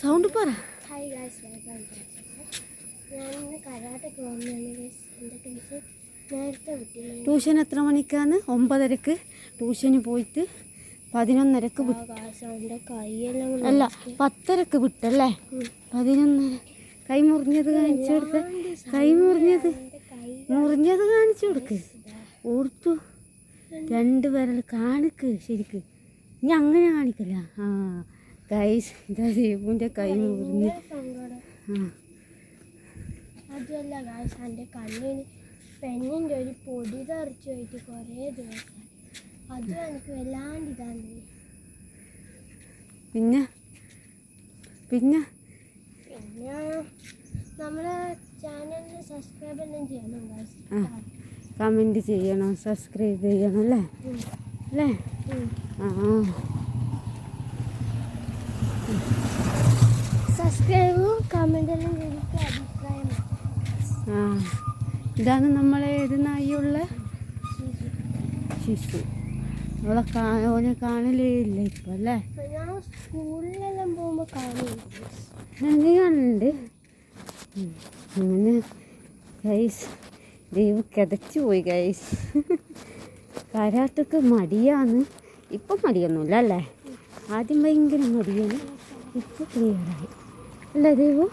Sound പറ. Hi guys welcome back ഞാൻ ഇന്ന് കരാട്ടയ്ക്ക് വന്നതാണ് ഗൈസ് എന്റെ ട്യൂഷൻ നേരത്തെ ട്യൂഷൻ എത്ര മണിക്കാന്ന് ഒമ്പതരക്ക്. ട്യൂഷന് പോയിട്ട് പതിനൊന്നരക്ക് വിട്ടു. അല്ല പത്തരക്ക് വിട്ടല്ലേ? പതിനൊന്നര. കൈ മുറിഞ്ഞത് കാണിച്ചു കൊടുത്ത് കൈ മുറിഞ്ഞത്. മുറിഞ്ഞത് കാണിച്ചു കൊടുക്ക്. ഓർത്തു. രണ്ട് വിരൽ കാണിക്ക് ശരിക്ക്. ഇനി അങ്ങനെ കാണിക്കല്ല. ആ. ഗൈസ് ഇതാ ദീപുവിന്റെ കൈ മുറിഞ്ഞ്. അതല്ല ഗൈസ് എന്റെ കണ്ണിന് പെണ്ണിന്റെ ഒരു പൊടി തെറിച്ച് പോയിട്ട് കുറേ ദിവസം. അതും എനിക്ക് വല്ലാണ്ട് ഇതാണ് പിന്നെ? പിന്നെ? പിന്നെ നമ്മളെ ചാനലിന് സബ്സ്ക്രൈബ് എല്ലാം ചെയ്യണം ഗൈസ് കമന്റ് ചെയ്യണം സബ്സ്ക്രൈബ് ചെയ്യണം അല്ലേ? അല്ലേ? ആ. സബ്സ്ക്രൈബും കമന്റെല്ലാം എനിക്ക് അഭിപ്രായം ആ ഇതാണ് നമ്മളെ ഏത് നായിയുള്ള? ശിശു. അവളെ ഓനെ കാണലേ ഇല്ല ഇപ്പം അല്ലേ? ഞാൻ സ്കൂളിലെല്ലാം പോകുമ്പോൾ കാണും നന്ദി കാണുന്നുണ്ട്. അങ്ങനെ ഗൈസ് ദൈവം കിതച്ചു പോയി ഗൈസ് കരാട്ടൊക്കെ മടിയാണ്. ഇപ്പം മടിയൊന്നുമില്ല അല്ലേ? ആദ്യം ഭയങ്കര മടിയാണ്. ഇപ്പം ക്ലിയറായി അല്ലേ ദൈവം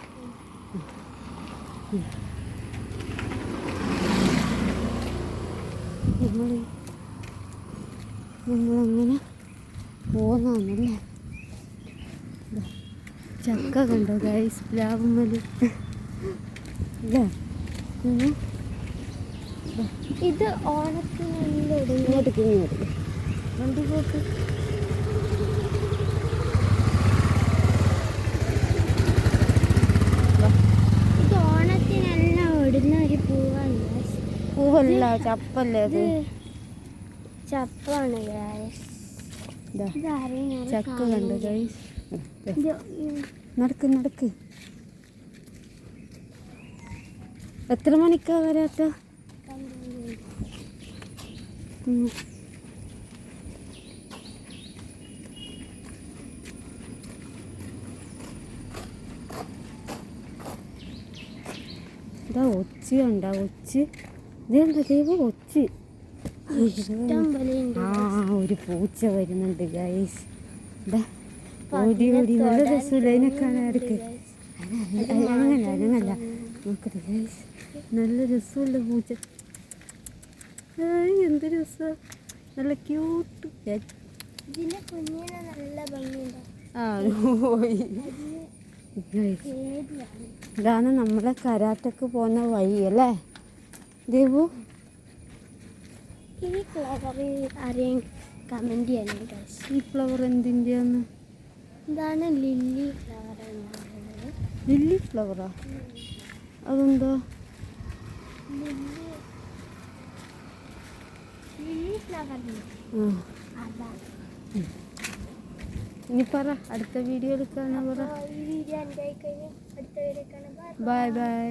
നമ്മൾ നമ്മളങ്ങനെ പോന്നാന്നല്ലേ? ചക്ക കണ്ടോ ഗൈസ് പ്ലാവുമ്മൽ ഇത് ഓണത്തിന് ഇങ്ങോട്ട് ഇങ്ങോട്ട്. വണ്ടി പോക്ക് ഇത് ഓണത്തിനെല്ലാം ഇടുന്ന ഒരു പൂവാണ് guys. പൂവല്ല ചപ്പല്ലേ അത്? ചപ്പാണ് ചക്ക കണ്ടോ നടക്ക് നടക്ക്. എത്ര മണിക്കാ വരാത്ത? ഇതാ ഒച്ച ഉണ്ടാ ഒച്ച. ഇതെന്താ ദൈവം? കൊച്ചി ആ ഒരു പൂച്ച വരുന്നുണ്ട് ഗൈസ് ഓടി ഓടി. നല്ല രസമില്ല അതിനെ കാണാർക്ക് അങ്ങനെ അങ്ങനല്ല നോക്കട്ടെ ഗൈസ് നല്ല രസമുള്ള പൂച്ച. എന്ത് രസ. നല്ല ക്യൂട്ട് ഇതിന്റെ കുഞ്ഞിനെ നല്ല ഭംഗിയുണ്ട്? ആ പോയി ഇതാണ് നമ്മളെ കരാട്ടക്ക് പോകുന്ന വഴി അല്ലേ? ദേവു? ഈ ഫ്ലവർ ആരെയും കമന്റ് ചെയ്യണം ഈ ഫ്ലവർ എന്തിന്റെയാന്ന് ഇതാണ് ലില്ലി ഫ്ലവർ എന്ന് പറയുന്നത്. ലില്ലി ഫ്ലവറാ അതെന്തോ? ലില്ലി ഫ്ലവർ ഇനി പറ അടുത്ത പറ. വീഡിയോ വീഡിയോ കാണാൻ ബൈ ബൈ